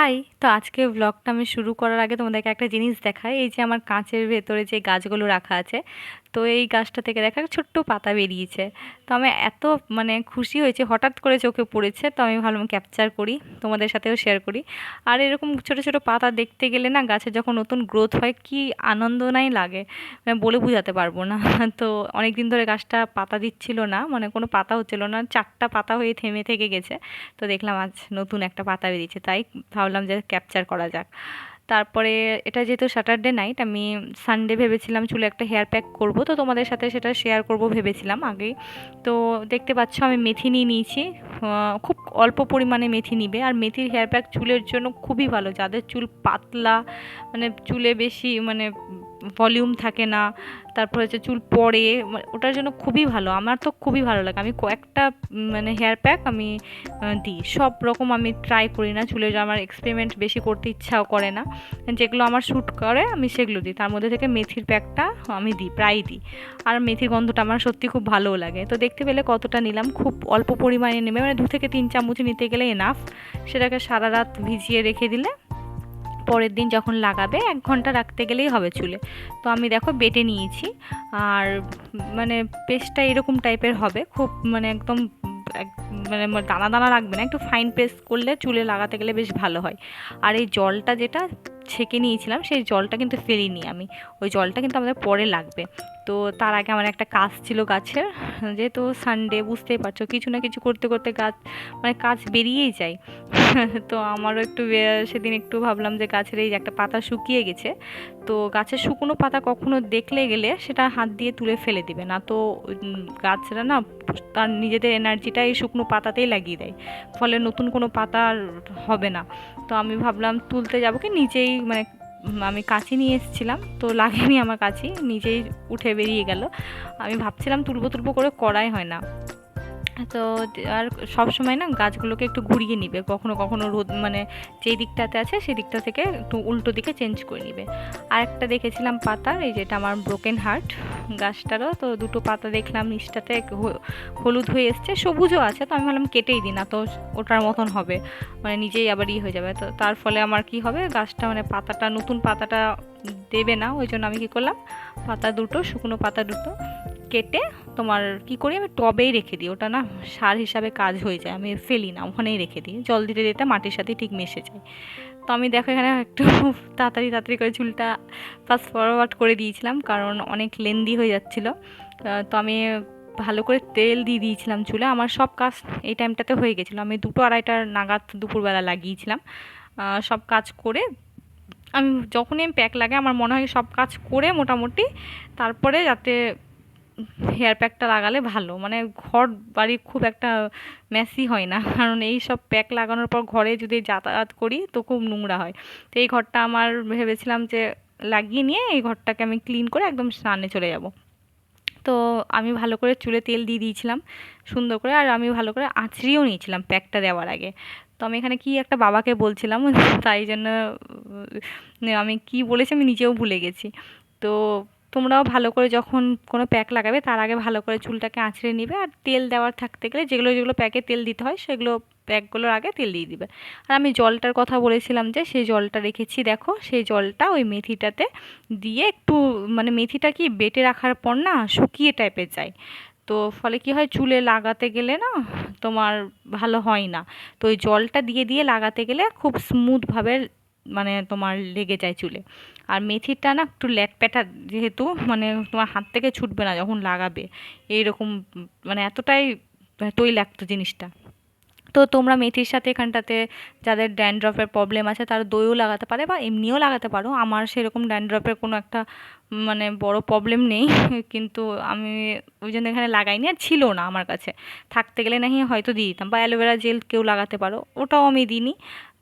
High, তো আজকে ব্লগটা আমি শুরু করার আগে তোমাদেরকে একটা জিনিস দেখাই। এই যে আমার কাঁচের ভেতরে যে গাছগুলো রাখা আছে তো এই গাছটা থেকে দেখা ছোট্ট পাতা বেরিয়েছে। তো আমি এত মানে খুশি হয়েছি, হঠাৎ করে চোখে পড়েছে, তো আমি ভাবলাম ক্যাপচার করি, তোমাদের সাথেও শেয়ার করি। আর এরকম ছোট ছোট পাতা দেখতে গেলে না গাছের যখন নতুন গ্রোথ হয়, কি আনন্দ নাই লাগে। মানে বলে বোঝাতে পারব না। তো অনেক দিন ধরে গাছটা পাতা দিচ্ছিল না মানে কোনো পাতা হচ্ছিল না, চারটা পাতা হয়ে থেমে থেকে গেছে। তো দেখলাম আজ নতুন একটা পাতা বেরিয়েছে, তাই ভাবলাম যে ক্যাপচার করা যাক। তারপরে এটা যেহেতু স্যাটারডে নাইট আমি সানডে ভেবেছিলাম চুলে একটা হেয়ার প্যাক করব। তো তোমাদের সাথে সেটা শেয়ার করব ভেবেছিলাম আগেই তো দেখতে পাচ্ছ আমি মেথি নিয়ে নিয়েছি। খুব অল্প পরিমাণে মেথি নিবে। আর মেথির হেয়ার প্যাক চুলের জন্য খুবই ভালো। যাদের চুল পাতলা মানে চুলে বেশি মানে ভলিউম থাকে না, তারপর হচ্ছে চুল পড়ে ওটার জন্য খুবই ভালো, আমার তো খুবই ভালো লাগে। আমি কয়েকটা মানে হেয়ার প্যাক আমি দিই। সব রকম আমি ট্রাই করি না চুলে আমার এক্সপেরিমেন্ট বেশি করতে ইচ্ছাও করে না। যেগুলো আমার শ্যুট করে, আমি সেগুলো দিই। তার মধ্যে থেকে মেথির প্যাকটা আমি দিই, প্রায়ই দিই। আর মেথির গন্ধটা আমার সত্যি খুব ভালোও লাগে। তো দেখতে পেলে কতটা নিলাম, খুব অল্প পরিমাণে নেবে মানে দু থেকে তিন চামচ নিতে গেলে এনাফ সেটাকে সারা রাত ভিজিয়ে রেখে দিলে পরের দিন যখন লাগাবে, এক ঘণ্টা রাখতে গেলেই হবে চুলে। তো আমি দেখো বেটে নিয়েছি। আর মানে পেস্টটা এরকম টাইপের হবে। খুব মানে একদম মানে দানা দানা রাখবে না। একটু ফাইন পেস্ট করলে চুলে লাগাতে গেলে বেশ ভালো হয়। আর এই জলটা যেটা ছেঁকে নিয়েছিলাম, সেই জলটা কিন্তু ফেলিনি আমি। ওই জলটা কিন্তু আমাদের পরে লাগবে। তো তার আগে আমার একটা কাজ ছিল গাছের, যেহেতু সানডে বুঝতেই পারছ, কিছু না কিছু করতে করতে গাছ মানে কাজ বেরিয়েই যায়। তো আমারও একটু সেদিন একটু ভাবলাম যে গাছের এই একটা পাতা শুকিয়ে গেছে, তো গাছের শুকনো পাতা কখনো দেখলে গেলে সেটা হাত দিয়ে তুলে ফেলে দিবে। না তো গাছরা না তার নিজেদের এনার্জিটা এই শুকনো পাতাতেই লাগিয়ে দেয়, ফলে নতুন কোনো পাতা হবে না। তো আমি ভাবলাম তুলতে যাব কি নিজেই মানে আমি কাঁচি নিয়ে এসেছিলাম, তো লাগেনি আমার কাছি নিজেই উঠে বেরিয়ে গেল। আমি ভাবছিলাম তুলবো তুলবো করে করাই হয় না। তো আর সব সময় না গাছগুলোকে একটু ঘুরিয়ে নিবে। কখনো কখনো রোদ মানে যেই দিকটাতে আছে সেই দিকটা থেকে একটু উল্টো দিকে চেঞ্জ করে নিবে। আর একটা দেখেছিলাম পাতা, এই যেটা আমার ব্রোকেন হার্ট গাছটারও, তো দুটো পাতা দেখলাম নিচটাতে হলুদ হয়ে এসছে, সবুজও আছে, তো আমি ভাবলাম কেটেই দিই না, তো ওটার মতন হবে। মানে নিজেই আবার ই হয়ে যাবে, তো তার ফলে আমার কি হবে, গাছটা মানে পাতাটা, নতুন পাতাটা দেবে না, ওই জন্য আমি কী করলাম, পাতা দুটো, শুকনো পাতা দুটো কেটে তোমার কি করি আমি টবেই রেখে দিই। ওটা না সার হিসাবে কাজ হয়ে যায়, আমি ফেলি না, ওখানেই রেখে দিই। জল দিতে দিতে মাটির সাথে ঠিক মিশে যায়। তো আমি দেখো এখানে একটু তাড়াতাড়ি তাড়াতাড়ি করে চুলটা ফাস্ট ফরওয়ার্ড করে দিয়েছিলাম, কারণ অনেক লেন্দি হয়ে যাচ্ছিল। তো আমি ভালো করে তেল দিয়ে দিয়েছিলাম চুলে। আমার সব কাজ এই টাইমটাতে হয়ে গেছিল। আমি দুটো আড়াইটার নাগাদ দুপুরবেলা লাগিয়েছিলাম। সব কাজ করে আমি যখনই আমি প্যাক লাগে আমার মনে হয় সব কাজ করে মোটামুটি তারপরে যাতে হেয়ার প্যাকটা লাগালে ভালো। মানে ঘর বাড়ি খুব একটা মেসি হয় না। কারণ এই সব প্যাক লাগানোর পর ঘরে যদি যাতায়াত করি তো খুব নোংরা হয়। তো এই ঘরটা আমার ভেবেছিলাম যে লাগিয়ে নিয়ে এই ঘরটাকে আমি ক্লিন করে একদম স্নানে চলে যাব। তো আমি ভালো করে চুলে তেল দিয়ে দিয়েছিলাম সুন্দর করে। আর আমি ভালো করে আঁচড়িয়েও নিয়েছিলাম প্যাকটা দেওয়ার আগে। তো আমি এখানে কি একটা বাবাকে বলছিলাম, তাই জন্য আমি কি বলেছি আমি নিজেও ভুলে গেছি। তো তোমরাও ভালো করে যখন কোনো প্যাক লাগাবে, তার আগে ভালো করে চুলটাকে আঁচড়ে নিবে আর তেল দেওয়ার থাকতে গেলে যেগুলো যেগুলো প্যাকে তেল দিতে হয়, সেগুলো প্যাকগুলোর আগে তেল দিয়ে দিবে। আর আমি জলটার কথা বলেছিলাম যে, সেই জলটা রেখেছি দেখো, সেই জলটা ওই মেথিটাতে দিয়ে একটু মানে মেথিটা কি বেটে রাখার পর না শুকিয়ে টাইপের যায়। তো ফলে কি হয়, চুলে লাগাতে গেলে না তোমার ভালো হয় না। তো ওই জলটা দিয়ে দিয়ে লাগাতে গেলে খুব স্মুথভাবে মানে তোমার লেগে যায় চুলে। আর মেথিটা না একটু ল্যাটপ্যাটা যেহেতু মানে তোমার হাত থেকে ছুটবে না যখন লাগাবে। এইরকম মানে এতটাই তৈলাক্ত জিনিসটা। তো তোমরা মেথির সাথে এখানটাতে যাদের ড্যান্ড্রফের প্রবলেম আছে তারা দইও লাগাতে পারে বা এমনিও লাগাতে পারো। আমার সেরকম ড্যান্ড্রফের কোনো একটা মানে বড় প্রবলেম নেই। কিন্তু আমি ওই জন্য এখানে লাগাইনি আর ছিল না আমার কাছে। থাকতে গেলে নাহি হয়তো দিয়ে দিতাম। বা অ্যালোভেরা জেল কেউ লাগাতে পারো। ওটাও আমি দিইনি।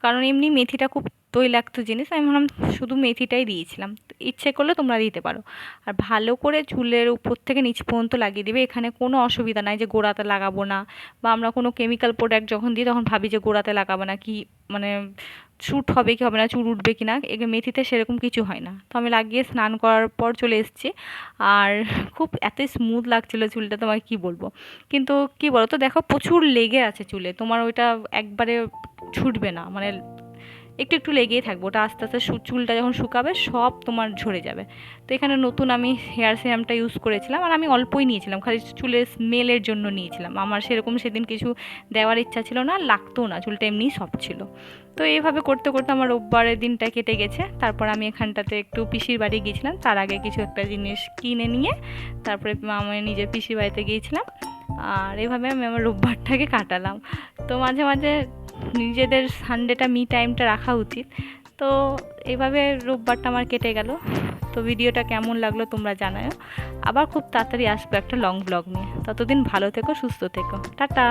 কারণ এমনি মেথিটা খুব তৈলাক্ত জিনিস, আমি ভাবলাম শুধু মেথিটাই দিয়েছিলাম। ইচ্ছে করলে তোমরা দিতে পারো। আর ভালো করে চুলের উপর থেকে নিচ পর্যন্ত লাগিয়ে দিবে, এখানে কোনো অসুবিধা নাই যে গোড়াতে লাগাবো না। বা আমরা কোনো কেমিক্যাল প্রোডাক্ট যখন দিই, তখন ভাবি যে গোড়াতে লাগাবো না, কি মানে শ্যুট হবে কি হবে না, চুল উঠবে কি না মেথিতে সেরকম কিছু হয় না। তো আমি লাগিয়ে স্নান করার পর চলে এসেছি। আর খুব এত স্মুথ লাগছিল চুলটা তোমাকে কি বলব? কিন্তু কি বলো তো দেখো প্রচুর লেগে আছে চুলে, তোমার ওইটা একবারে ছুটবে না মানে একটু একটু লেগেই থাকবে। ওটা আস্তে আস্তে চুলটা যখন শুকাবে, সব তোমার ঝরে যাবে। তো এখানে নতুন আমি হেয়ার সিরামটা ইউজ করেছিলাম আর আমি অল্পই নিয়েছিলাম। খালি চুলের স্মেলের জন্য নিয়েছিলাম। আমার সেরকম সেদিন কিছু দেওয়ার ইচ্ছা ছিল না, লাগতো না। চুলটা এমনিই সফট ছিল। তো এইভাবে করতে করতে আমার রোববারের দিনটা কেটে গেছে। তারপর আমি এখানটাতে একটু পিসির বাড়ি গিয়েছিলাম। তার আগে কিছু একটা জিনিস কিনে নিয়ে তারপরে আমি নিজের পিসির বাড়িতে গিয়েছিলাম। আর এভাবে আমি আমার রোববারটাকে কাটালাম। তো মাঝে মাঝে নিজেদের সানডেটা মি টাইমটা রাখা উচিত। তো এভাবে রোববারটা আমার কেটে গেল। তো ভিডিওটা কেমন লাগল তোমরা জানাও আবার খুব তাড়াতাড়ি আসবে একটা লং ব্লগ নিয়ে। ততদিন ভালো থেকো, সুস্থ থেকো। টাটা!